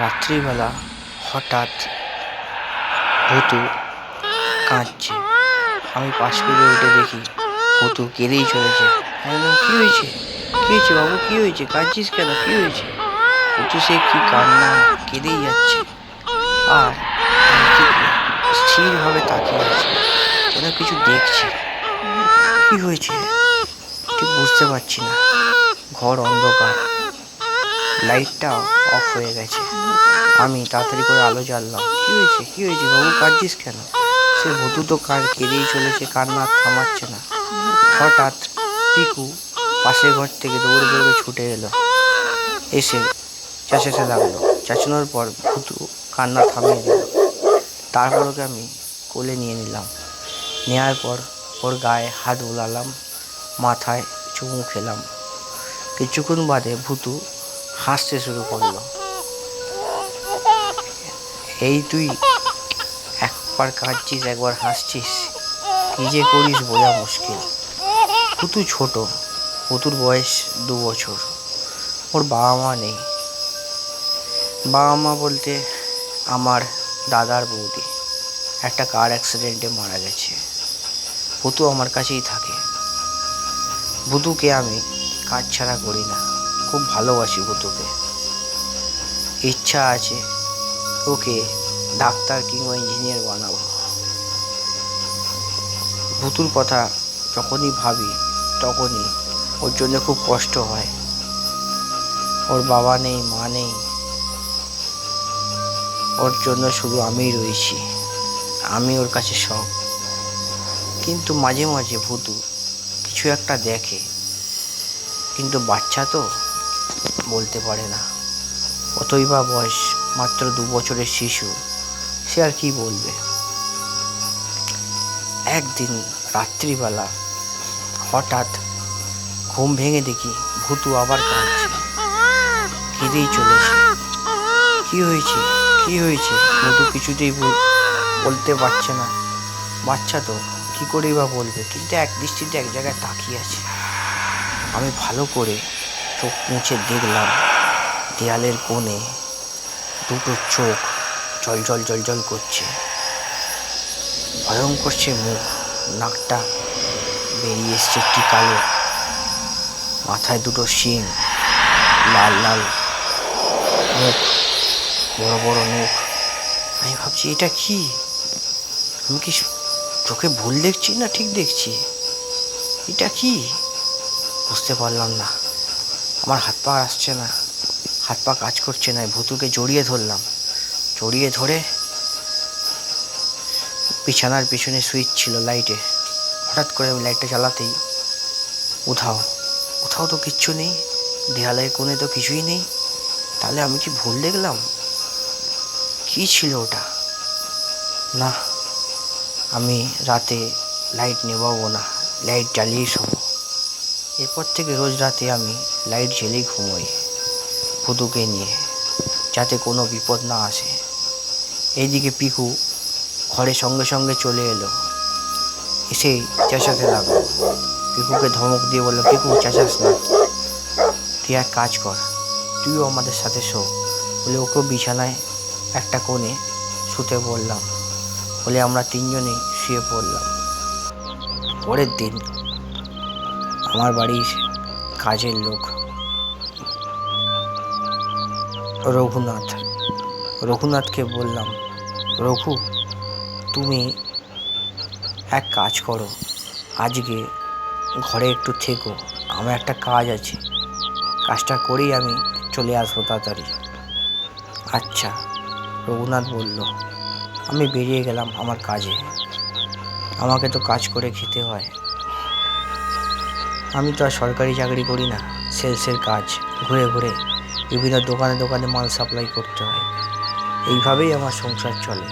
রাত্রিবেলা হঠাৎ ভুতু কাঁদছে। আমি পাশ ফিরে উঠে দেখি ভুতু কেঁদেই চলেছে। আমি কী হয়েছে? কী হয়েছে বাবু? কী হয়েছে? কাঁদছিস কেন? কী হয়েছে? ভুতু সে কি কান্না, কেঁদেই যাচ্ছে। আর স্থিরভাবে তাকিয়ে আছে, যেন কিছু দেখছে। কি হয়েছে? ঠিক বুঝতে পারছি না। ঘর অন্ধকার। লাইটটা অফ হয়ে গেছে। আমি তাড়াতাড়ি করে আলো জ্বাললাম। কি হয়েছে? কি হয়েছে? বাবু, কাঁদছিস কেন? সে ভুতু তো কার কেঁদেই চলেছে কান্না আর থামাচ্ছে না। হঠাৎ পিকু পাশের ঘর থেকে দৌড়ে দৌড়ে ছুটে এলো। এসে চেঁচাতে লাগল। চেঁচানোর পর ভুতু কান্না থামিয়ে দিল। তারপর ওকে আমি কোলে নিয়ে নিলাম। নেওয়ার পর ওর গায়ে হাত বুলালাম, মাথায় চুমু খেলাম। কিছুক্ষণ বাদে ভুতু হাসতে শুরু করল। এই তুই একবার কাঁদছিস, একবার হাসছিস, কি যে করিস বোঝা মুশকিল। ভুতু ছোট ভুতুর বয়স দু বছর, ওর বাবা মা নেই। বাবা মা বলতে আমার দাদার বৌদি, একটা কার অ্যাক্সিডেন্টে মারা গেছে। ভুতু আমার কাছেই থাকে। ভুতুকে আমি কাজ ছাড়া করি না। খুব ভালোবাসি ভুতুকে ইচ্ছা আছে ওকে ডাক্তার কিংবা ইঞ্জিনিয়ার বানাবো। ভুতুর কথা যখনই ভাবি তখনই ওর জন্য খুব কষ্ট হয়। ওর বাবা নেই, মা নেই। ওর জন্য শুধু আমিই রয়েছি। আমি ওর কাছে সব। কিন্তু মাঝে মাঝে ভুতু কিছু একটা দেখে। কিন্তু বাচ্চা তো বলতে পারে না। কতই বা বয়স মাত্র দু বছরের শিশু, সে আর কি বলবে? একদিন রাত্রিবেলা হঠাৎ ঘুম ভেঙে দেখি ভুতু আবার কাঁদছে। কেঁদেই চলেছে। কি হয়েছে? কি হয়েছে? ভুতু কিছুতেই বল- বলতে পারছে না। বাচ্চা তো, কি করেই বা বলবে? কিন্তু এক দৃষ্টিতে এক জায়গায় তাকিয়ে আছে। আমি ভালো করে চোখ মুছে দেখলাম দেয়ালের কোণে দুটো চোখ জল জল জল জল করছে। ভয়ঙ্কর সে মুখ, নাকটা বেরিয়ে এসছে একটি কালো। মাথায় দুটো শিং, লাল লাল মুখ, বড় বড় মুখ। আমি ভাবছি, এটা কি? আমি কি চোখে ভুল দেখছি না ঠিক দেখছি? এটা কি? বুঝতে পারলাম না। আমার হাত পা আসছে না, হাত পা কাজ করছে না ভুতুকে জড়িয়ে ধরলাম। জড়িয়ে ধরে বিছানার পিছনে সুইচ ছিল লাইটে। হঠাৎ করে আমি লাইটটা জ্বালাতেই উধাও। উধাও তো কিচ্ছু নেই, দেয়ালের কোণে তো কিছুই নেই। তাহলে আমি কি ভুল দেখলাম? কি ছিল ওটা? না, আমি রাতে লাইট নেবাবো না, লাইট জ্বালিয়েই শোবো। এরপর থেকে রোজ রাতে আমি লাইট জ্বেলেই ঘুমোই ভুতুকে নিয়ে, যাতে কোনো বিপদ না আসে। এইদিকে পিকু ঘরে সঙ্গে সঙ্গে চলে এলো। এসেই চেঁচাতে লাগল। পিকুকে ধমক দিয়ে বলল, পিকু, চেঁচাস না। তুই এক কাজ কর। তুইও আমাদের সাথে শো। বলে ওকেও বিছানায় একটা কোণে শুতে বললাম। বলে আমরা তিনজনেই শুয়ে পড়লাম। পরের দিন আমার বাড়ির কাজের লোক। রঘুনাথ। রঘুনাথকে বললাম, রঘু, তুমি এক কাজ করো। আজকে ঘরে একটু থেকো, আমার একটা কাজ আছে। কাজটা করেই আমি চলে আসব তাড়াতাড়ি। আচ্ছা রঘুনাথ বলল, আমি বেরিয়ে গেলাম আমার কাজে। আমাকে তো কাজ করে খেতে হয়। আমি তো আর সরকারি চাকরি করি না, সেলসের কাজ, ঘুরে ঘুরে। বিভিন্ন দোকানে দোকানে মাল সাপ্লাই করতে হয়। এইভাবেই আমার সংসার চলে।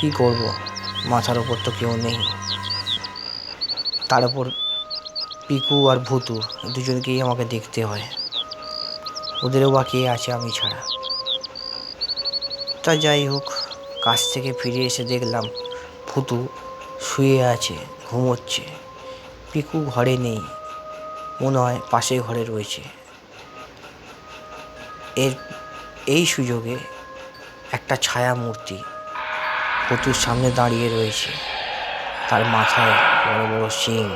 কি করব? মাথার ওপর তো কেউ নেই। তার উপর পিকু আর ভুতু দুজনকেই আমাকে দেখতে হয়। ওদেরও বা কে আছে আমি ছাড়া। তা যাই হোক, কাজ থেকে ফিরে এসে দেখলাম ভুতু শুয়ে আছে, ঘুমোচ্ছে। পিকু ঘরে নেই মনে হয় পাশে ঘরে রয়েছে। এর, এই সুযোগে একটা ছায়া মূর্তি প্রচুর সামনে দাঁড়িয়ে রয়েছে। তার মাথায় বড় বড় শিং,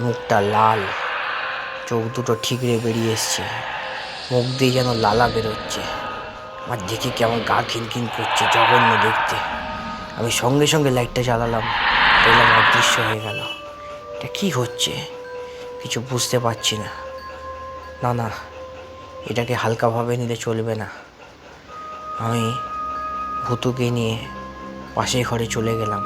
মুখটা লাল, চোখ দুটো ঠিকরে বেরিয়ে এসছে। মুখ দিয়ে যেন লালা বেরোচ্ছে। আমার দেখে কেমন গা খিনখিন করছে জঘন্য দেখতে। আমি সঙ্গে সঙ্গে লাইটটা জ্বালালাম দেখলাম অদৃশ্য হয়ে গেল। এটা কি হচ্ছে? কিছু বুঝতে পারছি না। না না, এটাকে হালকাভাবে নিলে চলবে না। আমি ভুতুকে নিয়ে পাশের ঘরে চলে গেলাম।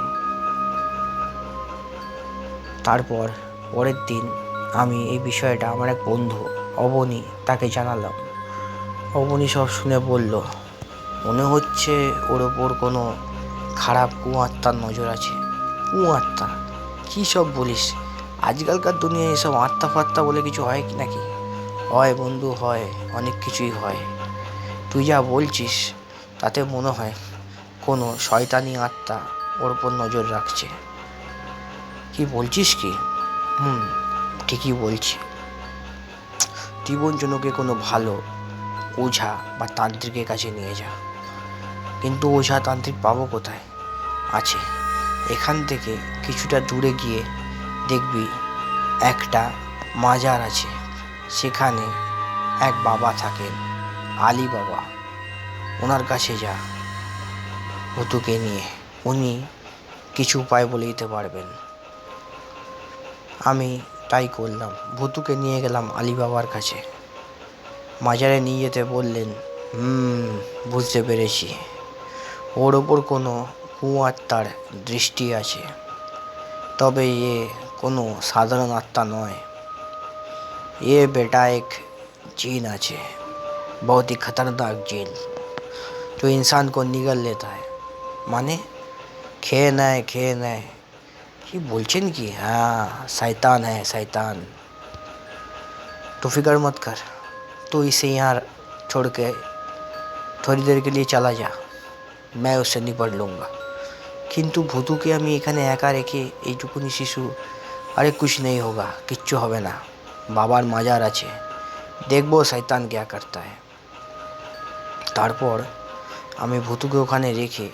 তারপর পরের দিন আমি এই বিষয়টা আমার এক বন্ধু অবনী তাকে জানালাম। অবনী সব শুনে বলল, মনে হচ্ছে ওর ওপর কোনো খারাপ কুয়াত্মার নজর আছে। কুয়াত্মা কী সব বলিস? আজকালকার দুনিয়ায় এসব আত্মা ফাত্তা বলে কিছু হয় কি নাকি? হয় বন্ধু, হয়। অনেক কিছুই হয়। তুই যা বলছিস, তাতে মনে হয় কোনো শয়তানি আত্মা ওর ওপর নজর রাখছে। কি বলছিস কি? হুম, ঠিকই বলছি। জীবনজনকে কোনো ভালো ওঝা বা তান্ত্রিকের কাছে নিয়ে যা। কিন্তু ওঝা তান্ত্রিক পাবো কোথায়? আছে। এখান থেকে কিছুটা দূরে গিয়ে দেখবি একটা মাজার আছে। সেখানে এক বাবা থাকেন, আলী বাবা। ওনার কাছে যা ভুতুকে নিয়ে। উনি কিছু উপায় বলে দিতে পারবেন। আমি তাই করলাম। ভুতুকে নিয়ে গেলাম আলী বাবার কাছে। মাজারে নিয়ে যেতে বললেন, হুম, বুঝতে পেরেছি। ওর ওপর কোনো কুয়াত্মার দৃষ্টি আছে। তবে এ কোনো সাধারণ আত্মা নয় ये बेटा एक जीन আছে बहुत ही खतरनाक जीन जो इंसान को निगल लेता है মানে খেয়ে নেয় খেয়ে নেয় কি বলছেন কি हाँ शैतान है शैतान तो फिक्र मत कर तू इसे यहाँ छोड़ के थोड़ी देर के लिए चला जा मैं उससे निपट लूँगा কিন্তু ভুতুকে আমি এখানে একা রেখে এইটুকুনি শিশু আরে কুছ নেই হোগা, কিচ্ছু হবে না। বাবার মাজার আছে। দেখব শৈতান ক্যা করতে হয় তারপর আমি ভুতুকে ওখানে রেখে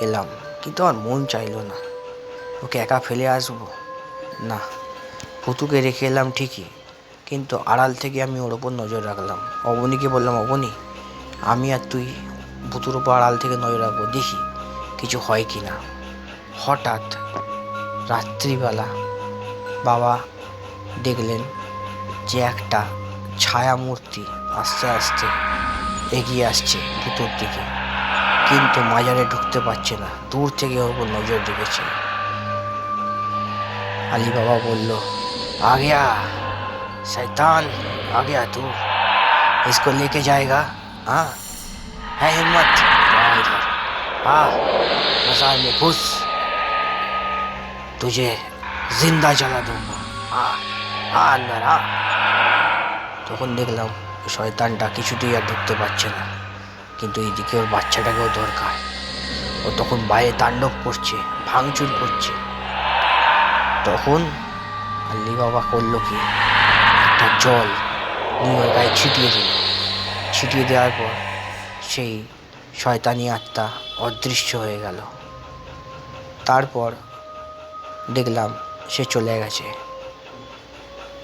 এলাম। কিন্তু আর মন চাইল না। ওকে একা ফেলে আসব? না। ভুতুকে রেখে এলাম ঠিকই। কিন্তু আড়াল থেকে আমি ওর ওপর নজর রাখলাম। অবনীকে বললাম, অবনি, আমি আর তুই ভুতুর ওপর আড়াল থেকে নজর রাখব। দেখি, কিছু হয় কি না হঠাৎ রাত্রিবেলা বাবা দেখলেন যে একটা ছায়া মূর্তি আস্তে আস্তে এগিয়ে আসছে ভুতুর দিকে কিন্তু মাজারে ঢুকতে পারছে না দূর থেকে ওর উপর নজর রেখেছে আলী বাবা বলল आ गया शैतान आ गया तू इसको लेके जाएगा हाँ है हिम्मत आ इधर आ मजार में घुस तुझे জিন্দা জ্বালা দেবো আর না রা। তখন দেখলাম শয়তানটা কিছুতেই আর ঢুকতে পারছে না। কিন্তু এইদিকে ওর বাচ্চাটাকেও দরকার। ও তখন বাইরে তাণ্ডব করছে, ভাঙচুর করছে। তখন আল্লি বাবা করল কি? একটা জল নিয়ে গায়ে ছিটিয়ে দিল। ছিটিয়ে দেওয়ার পর সেই শয়তানি আত্মা অদৃশ্য হয়ে গেল। তারপর দেখলাম সে চলে গেছে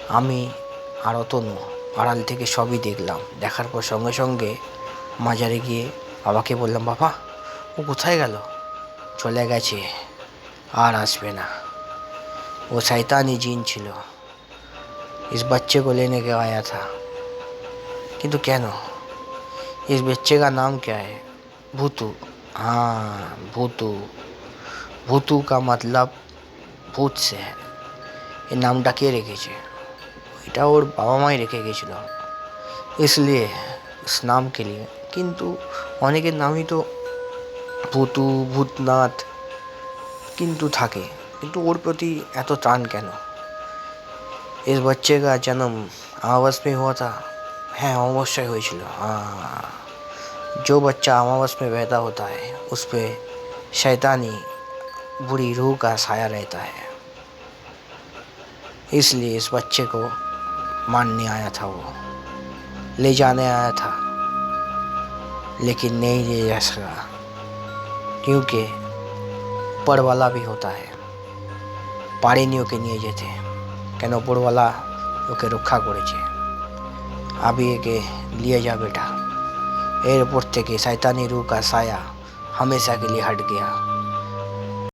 আমি আর তনু আড়াল থেকে সবই দেখলাম দেখার পর সঙ্গে সঙ্গে মাজারে গিয়ে বাবাকে বললাম বাবা ও কোথায় গেল চলে গেছে আর আসবে না वो शैतानी जीन ছিল इस बच्चे को लेने के आया था किंतु क्या नो इस बच्चे का नाम क्या है भूतू हाँ भूतू ভূতু কা মতলব ভূত সে হ্যাঁ এই নামটা কে রেখেছে এটা ওর বাবা মাই রেখে গেছিল इसलिए इस नाम के लिए কিন্তু অনেকের নামই তো ভূতু ভূতনাথ কিন্তু থাকে কিন্তু ওর প্রতি এত টান কেন इस बच्चे का जन्म अमावस में हुआ था হ্যাঁ অমাবস্যায় হয়েছিল हाँ जो बच्चा अमावस में पैदा होता है उस पे शैतानी बुरी रूह का साया रहता है इसलिए इस बच्चे को मारने आया था वो ले जाने आया था लेकिन नहीं ले जा सका क्योंकि পরওয়ালা भी होता है পারেনি ওকে নিয়ে যেতে কেন উপরওয়ালা ওকে রক্ষা করেছে আবি একে लिए जा बेटा এরপর থেকে শয়তানি রূহ का साया हमेशा के लिए हट गया